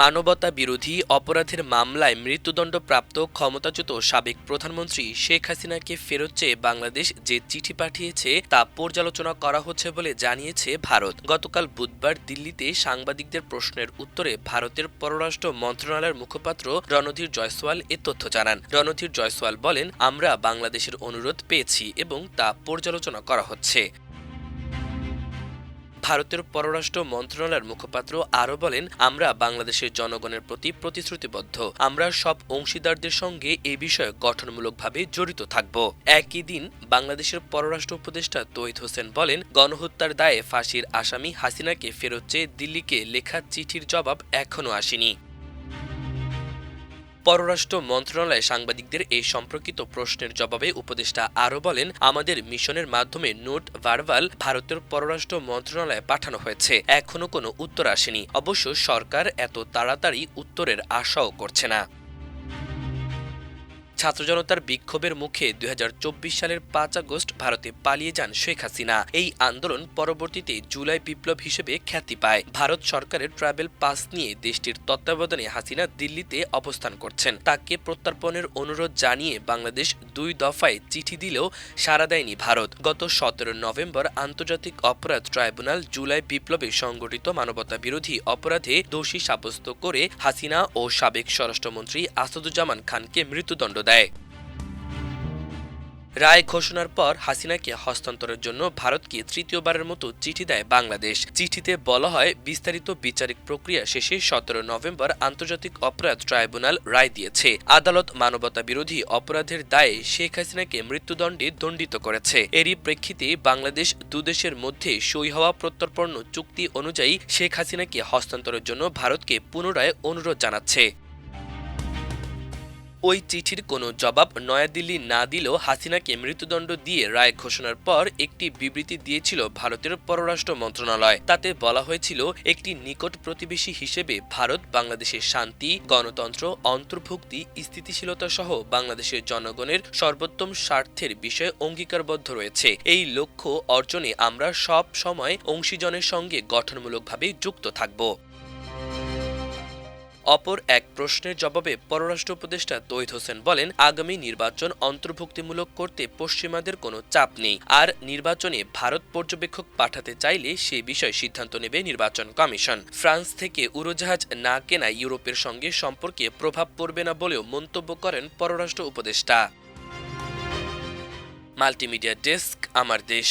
মানবতা বিরোধী অপরাধের মামলায় মৃত্যুদণ্ডপ্রাপ্ত ক্ষমতাচ্যুত সাবেক প্রধানমন্ত্রী শেখ হাসিনাকে ফেরত চেয়ে বাংলাদেশ যে চিঠি পাঠিয়েছে তা পর্যালোচনা করা হচ্ছে বলে জানিয়েছে ভারত। গতকাল বুধবার দিল্লিতে সাংবাদিকদের প্রশ্নের উত্তরে ভারতের পররাষ্ট্র মন্ত্রণালয়ের মুখপাত্র রণধীর জয়সওয়াল এ তথ্য জানান। রণধীর জয়সওয়াল বলেন, আমরা বাংলাদেশের অনুরোধ পেয়েছি এবং তা পর্যালোচনা করা হচ্ছে। ভারতের পররাষ্ট্র মন্ত্রণালয়ের মুখপাত্র আরও বলেন, আমরা বাংলাদেশের জনগণের প্রতি প্রতিশ্রুতিবদ্ধ। আমরা সব অংশীদারদের সঙ্গে এ বিষয়ে গঠনমূলকভাবে জড়িত থাকব। একই দিন বাংলাদেশের পররাষ্ট্র উপদেষ্টা তৈদ হোসেন বলেন, গণহত্যার দায়ে ফাঁসির আসামি হাসিনাকে ফেরত চেয়ে দিল্লিকে লেখা চিঠির জবাব এখনও আসেনি। পররাষ্ট্র মন্ত্রণালয় সাংবাদিকদের এই সম্পর্কিত প্রশ্নের জবাবে উপদেষ্টা আরও বলেন, আমাদের মিশনের মাধ্যমে নোট ভার্বাল ভারতের পররাষ্ট্র মন্ত্রণালয়ে পাঠানো হয়েছে। এখনও কোনো উত্তর আসেনি। অবশ্য সরকার এত তাড়াতাড়ি উত্তরের আশাও করছে না। ছাত্র জনতার বিক্ষোভের মুখে দুই হাজার চব্বিশ সালের পাঁচ আগস্ট ভারতে পালিয়ে যান শেখ হাসিনা। এই আন্দোলন পরবর্তীতে জুলাই বিপ্লব হিসেবে খ্যাতি পায়। ভারত সরকারের ট্রাভেল পাস নিয়ে দেশটির তত্ত্বাবধানে হাসিনা দিল্লিতে অবস্থান করছেন। তাকে প্রত্যর্পণের অনুরোধ জানিয়ে বাংলাদেশ দুই দফায় চিঠি দিলেও সাড়া দেয়নি ভারত। গত সতেরো নভেম্বর আন্তর্জাতিক অপরাধ ট্রাইব্যুনাল জুলাই বিপ্লবে সংগঠিত মানবতা বিরোধী অপরাধে দোষী সাব্যস্ত করে হাসিনা ও সাবেক স্বরাষ্ট্রমন্ত্রী আসাদুজ্জামান খানকে মৃত্যুদণ্ড দেয়। রায় ঘোষণার পর হাসিনাকে হস্তান্তরের জন্য ভারতকে তৃতীয়বারের মতো চিঠি দেয় বাংলাদেশ। চিঠিতে বলা হয়, বিস্তারিত বিচারিক প্রক্রিয়া শেষে সতেরো নভেম্বর আন্তর্জাতিক অপরাধ ট্রাইব্যুনাল রায় দিয়েছে। আদালত মানবতা বিরোধী অপরাধের দায়ে শেখ হাসিনাকে মৃত্যুদণ্ডে দণ্ডিত করেছে। এরই প্রেক্ষিতে বাংলাদেশ দুদেশের মধ্যে সই হওয়া প্রত্যর্পণ চুক্তি অনুযায়ী শেখ হাসিনাকে হস্তান্তরের জন্য ভারতকে পুনরায় অনুরোধ জানাচ্ছে। ওই চিঠির কোনো জবাব নয়াদিল্লি না দিলেও হাসিনাকে মৃত্যুদণ্ড দিয়ে রায় ঘোষণার পর একটি বিবৃতি দিয়েছিল ভারতের পররাষ্ট্র মন্ত্রণালয়। তাতে বলা হয়েছিল, একটি নিকট প্রতিবেশী হিসেবে ভারত বাংলাদেশের শান্তি, গণতন্ত্র, অন্তর্ভুক্তি, স্থিতিশীলতা সহ বাংলাদেশের জনগণের সর্বোত্তম স্বার্থের বিষয়ে অঙ্গীকারবদ্ধ রয়েছে। এই লক্ষ্য অর্জনে আমরা সব সময় অংশীজনের সঙ্গে গঠনমূলকভাবে যুক্ত থাকব। অপর এক প্রশ্নের জবাবে পররাষ্ট্র উপদেষ্টা তৈদ হোসেন বলেন, আগামী নির্বাচন অন্তর্ভুক্তিমূলক করতে পশ্চিমাদের কোনো চাপ নেই। আর নির্বাচনে ভারত পর্যবেক্ষক পাঠাতে চাইলে সে বিষয়ে সিদ্ধান্ত নেবে নির্বাচন কমিশন। ফ্রান্স থেকে উড়োজাহাজ না কেনা ইউরোপের সঙ্গে সম্পর্কে প্রভাব পড়বে না বলেও মন্তব্য করেন পররাষ্ট্র উপদেষ্টা। মাল্টিমিডিয়া ডেস্ক, আমার দেশ।